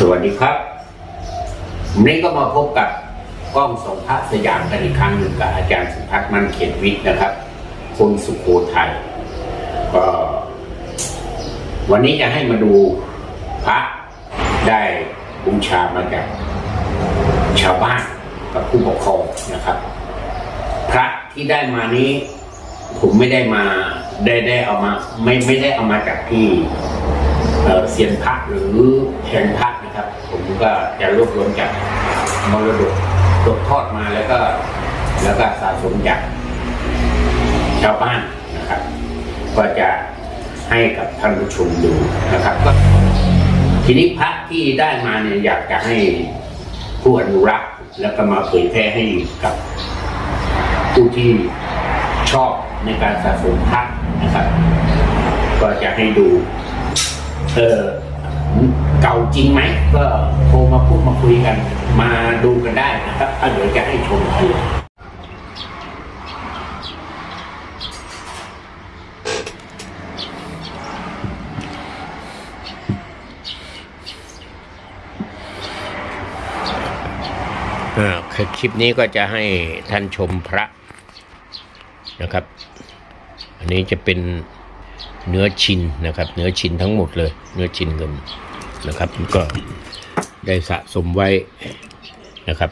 สวัสดีครับวันนี้ก็มาพบกับกล้องสงพระสยามกันอีกครั้งหนึ่งกับอาจารย์สุพัฒน์มันเขียนวิทย์นะครับ คนสุโขทัยก็ วันนี้จะให้มาดูพระได้บูชามาจากชาวบ้านกับผู้ปกครองนะครับ พระที่ได้มานี้ ผมไม่ได้มาได้ได้เอามา ไม่ไม่ได้เอามาจากที่เซียนพระหรือแผนพระ นะครับ ผมก็จะรวบรวมจากมรดกตกทอดมาแล้วก็ แล้วก็สะสมจากชาวบ้านนะครับ ก็จะให้กับท่านผู้ชมดูนะครับ ก็ทีนี้พระที่ได้มาเนี่ยอยากจะให้ผู้อนุรักษ์แล้วก็มาเผยแพร่ให้กับผู้ที่ชอบในการสะสมพระนะครับ ก็จะให้ดู เออ เก่าจริงไหมก็โทรมาพูดมาคุยกัน มาดูกันได้นะครับถ้าเดี๋ยวจะให้ชมกันอ่าคลิปนี้ก็จะให้ท่านชมพระนะครับ อันนี้จะเป็น เนื้อชินนะครับ เนื้อชินทั้งหมดเลย เนื้อชินเงินนะครับ ก็ได้สะสมไว้นะครับ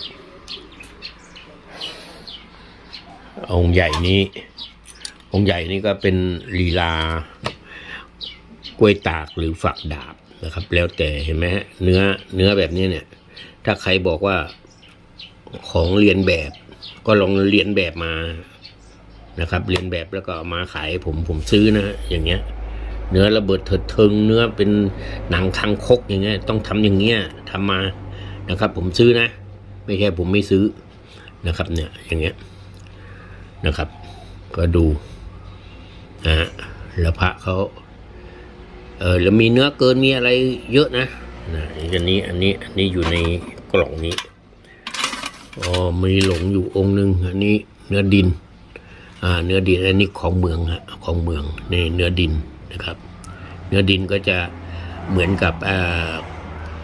องค์ใหญ่นี้ องค์ใหญ่นี้ก็เป็นลีลากล้วยตากหรือฝักดาบนะครับ แล้วแต่เห็นไหมฮะเนื้อเนื้อแบบนี้เนี่ย ถ้าใครบอกว่าของเรียนแบบ ก็ลองเรียนแบบมา นะครับเรียนแบบแล้วก็เอามาขายผมผมซื้อนะอย่างเงี้ย เนื้อระเบิดเถิดเทิงเนื้อเป็นหนังคังคกอย่างเงี้ยต้องทำอย่างเงี้ยทำมานะครับ ผมซื้อนะ ไม่ใช่ผมไม่ซื้อนะครับ เนี่ยอย่างเงี้ยนะครับ ก็ดูนะฮะแล้วพระเขาเออแล้วมีเนื้อเกินมีอะไรเยอะนะนะอันนี้อันนี้อันนี้อยู่ในกล่องนี้อ๋อมีหลงอยู่องค์หนึ่งอันนี้เนื้อดิน เนื้อดินอันนี้ของเมืองฮะของเมืองในเนื้อดินนะครับ เนื้อดินก็จะเหมือนกับอ,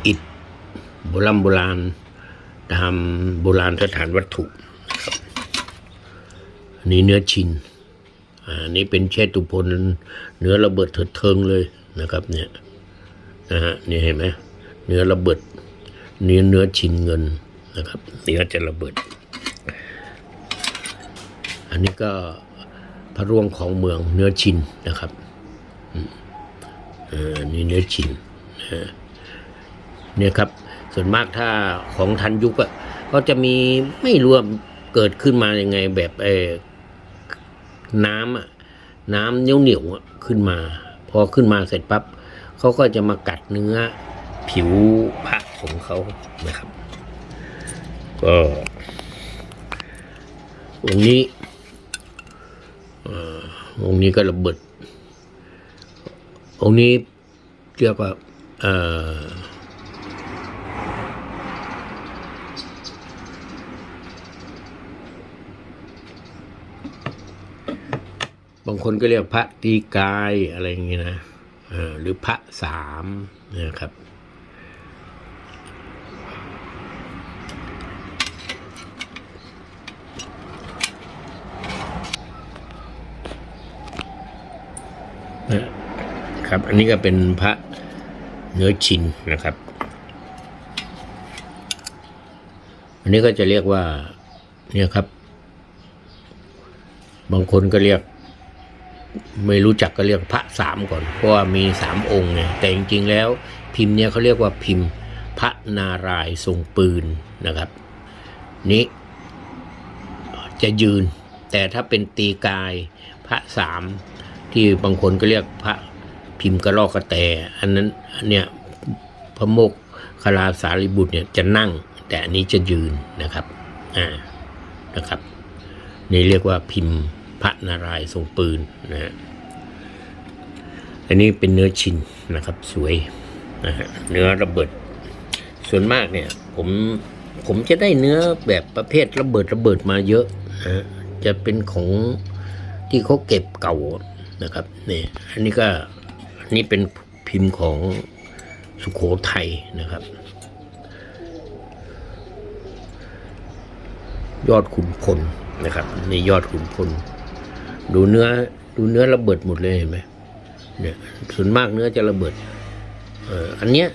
อิฐโบราณโบราณตามโบราณสถานวัตถุนะครับอันนี้เนื้อชินอันนี้เป็นเชตุพลเนื้อระเบิดเถิดเทิงเลยนะครับเนี่ยนะฮะนี่เห็นไหมเนื้อระเบิดเนื้อเนื้อชินเงินนะครับเนื้อจะระเบิด อันนี้ก็พระร่วงของเมืองเนื้อชินนะครับอืมเอ่อนี่เนื้อชินเนี่ยครับ ส่วนมากถ้าของทันยุคอะก็จะมีไม่รวมเกิดขึ้นมาอยังไงแบบเออน้ำอะน้ำเหนียวเหนียวๆอะขึ้นมา พอขึ้นมาเสร็จปั๊บเขาก็จะมากัดเนื้อผิวพระของเขานะครับ ก็องนี้ องค์นี้ก็ระเบิด องค์นี้เรียกว่าเออบางคนก็เรียกพระตีกายอะไรอย่างงี้นะหรือพระสามนะครับ นะครับ อันนี้ก็เป็นพระเนื้อชินนะครับ อันนี้ก็จะเรียกว่าเนี่ยครับ บางคนก็เรียก ไม่รู้จักก็เรียกพระสามก่อน เพราะว่ามีสามองค์เนี่ยแต่จริงๆแล้วพิมพ์เนี่ยเขาเรียกว่าพิมพ์พระนารายทรงปืนนะครับ นี้จะยืน แต่ถ้าเป็นตีกายพระสามที่บางคนก็เรียกพระ พิมพ์กระรอกกระแต อันนั้นอันเนี้ยพระโมกคลาสารีบุตรเนี่ยจะนั่ง แต่อันนี้จะยืนนะครับอ่านะครับนี่เรียกว่าพิมพ์พระนารายณ์ทรงปืนนะฮะอันนี้เป็นเนื้อชินนะครับสวยนะฮะเนื้อระเบิด ส่วนมากเนี่ยผมผมจะได้เนื้อแบบประเภทระเบิดระเบิดมาเยอะนะฮะจะเป็นของที่เขาเก็บเก่านะครับนี่อันนี้ก็ นนี้เป็นพิมพ์ของสุโขทัยนะครับ ยอดขุนพลนะครับนี่ยอดขุนพล ดูเนื้อดูเนื้อระเบิดหมดเลยเห็นไหมเนี่ยส่วนมากเนื้อจะระเบิดเอ่ออันเนี้ย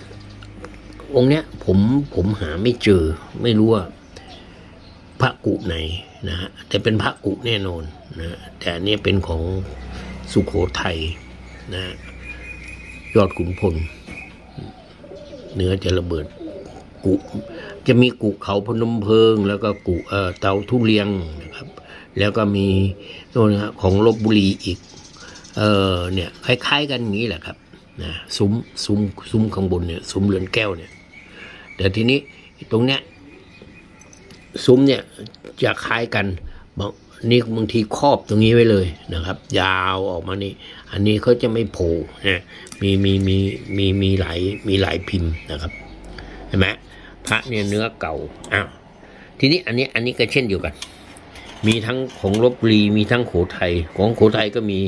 องเนี้ยผมผมหาไม่เจอ ไม่รู้ว่าพระกุไหนนะฮะแต่เป็นพระกุแน่นอนนะแต่อันเนี้ยเป็นของสุโขทัยนะ ยอดขุนพลเนื้อจะระเบิด กุ จะมีกุเขาพนมเพิง แล้วก็กุเตาทุเรียงนะครับ แล้วก็มีโน่นะฮะของลบบุรีอีก เออเนี่ยคล้าย ๆ กันอย่างนี้แหละครับนะซุ้มซุ้มซุ้มข้างบนเนี่ยซุ้มเรือนแก้วเนี่ย แต่ทีนี้ตรงเนี้ยซุ้มเนี่ยจะคล้ายกันบางนี่บางทีครอบตรงนี้ไว้เลยนะครับ ยาวออกมานี่ อันนี้เขาจะไม่โผล่นะมีมีมีมีมีหลายมีหลายพิมพ์นะครับเห็นไหมพระเนี่ยเนื้อเก่าอ้าวทีนี้อันนี้อันนี้ก็เช่นเดียวกัน มีทั้งของลบบุรีมีทั้งโขทัยของโขทัยก็มี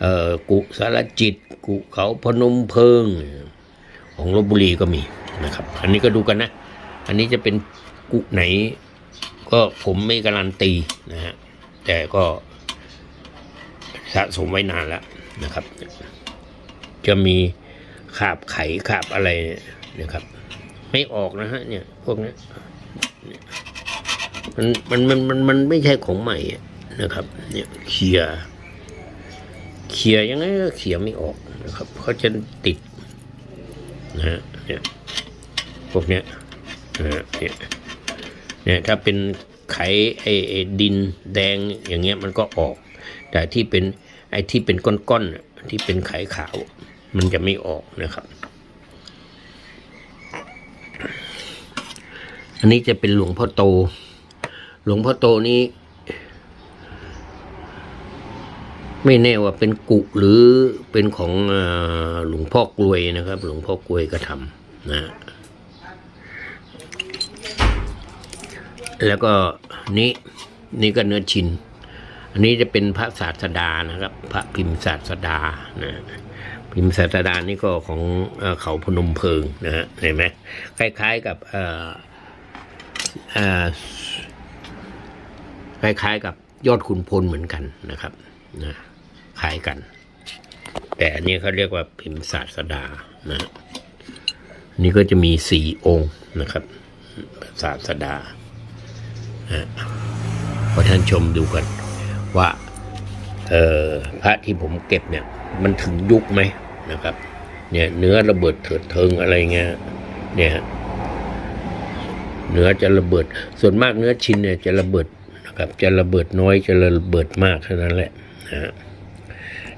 เอ่อกุสารจิต กุเขาพนมเพิง ของลบบุรีก็มีนะครับ อันนี้ก็ดูกันนะ อันนี้จะเป็นกุไหน ก็ผมไม่การันตีนะฮะแต่ก็สะสมไว้นานแล้ว นะครับ จะมีขาบไขขาบอะไรนะครับ ไม่ออกนะฮะเนี่ย พวกนี้มันมันมันมันมันไม่ใช่ของใหม่นะครับ เนี่ยเคลียเขี่ยยังไงก็เขี่ยไม่ออกนะครับเขาจะติดนะฮะเนี่ยพวกเนี้ยนะฮะเนี่ยเนี่ยถ้าเป็นไขไอไอ้ดินแดงอย่างเงี้ยมันก็ออก แต่ที่เป็น ไอ้ที่เป็นก้อนๆที่เป็นไข่ขาว มันจะไม่ออกนะครับ อันนี้จะเป็นหลวงพ่อโต หลวงพ่อโตนี้ ไม่แน่ว่าเป็นกุหรือเป็นของอหลวงพ่อกลวยนะครับ หลวงพ่อกลวยกระทำนะแล้วก็นี้นี่ก็เนื้อชิน อันนี้จะเป็นพระศาสดานะครับ พระพิมพ์ศาสดานะพิมพ์ศาสดานี่ก็ของเขาพนมเพิงนะฮะเห็นไหมคล้าย ๆ กับคล้าย ๆ กับยอดขุนพลเหมือนกันนะครับนะคล้ายกัน แต่อันนี้เขาเรียกว่าพิมพ์ศาสดานะนี่ก็จะมีสี่องค์นะครับศาสดาขอท่านชมดูกัน ว่าเออพระที่ผมเก็บเนี่ย มันถึงยุคไหมนะครับ เนี่ยเนื้อระเบิดเถิดเทิงอะไรเงี้ยเนี่ยเนื้อจะระเบิด ส่วนมากเนื้อชิ้นเนี่ยจะระเบิดนะครับ จะระเบิดน้อยจะระเบิดมากเท่านั้นแหละนะฮะ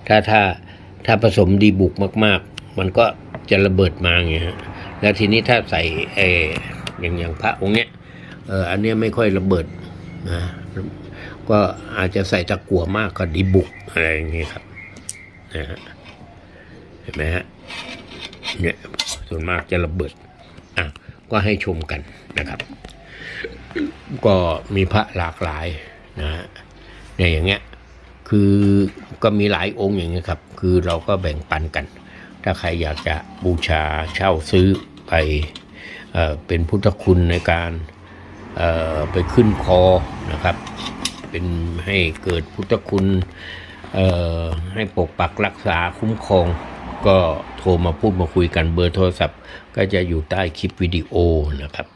ถ้าถ้าถ้าผสมดีบุกมาก ๆ มันก็จะระเบิดมาอย่างเงี้ยฮะแล้วทีนี้ถ้าใส่เอออย่างอย่างพระองค์เนี้ยเอออันเนี้ยไม่ค่อยระเบิดนะ ก็อาจจะใส่ตะกั่วมากก็ดีบุกอะไรอย่างเงี้ยครับนะฮะเห็นไหมฮะเนี่ยส่วนมากจะระเบิดอะก็ให้ชมกันนะครับ ก็มีพระหลากหลายนะฮะเนี่ยอย่างเงี้ยคือก็มีหลายองค์อย่างเงี้ยครับ คือเราก็แบ่งปันกัน ถ้าใครอยากจะบูชาเช่าซื้อไปเอเป็นพุทธคุณในการเไปขึ้นคอนะครับ เป็นให้เกิดพุทธคุณเอ่อให้ปกปักรักษาคุ้มครอง ก็โทรมาพูดมาคุยกันเบอร์โทรศัพท์ ก็จะอยู่ใต้คลิปวิดีโอนะครับ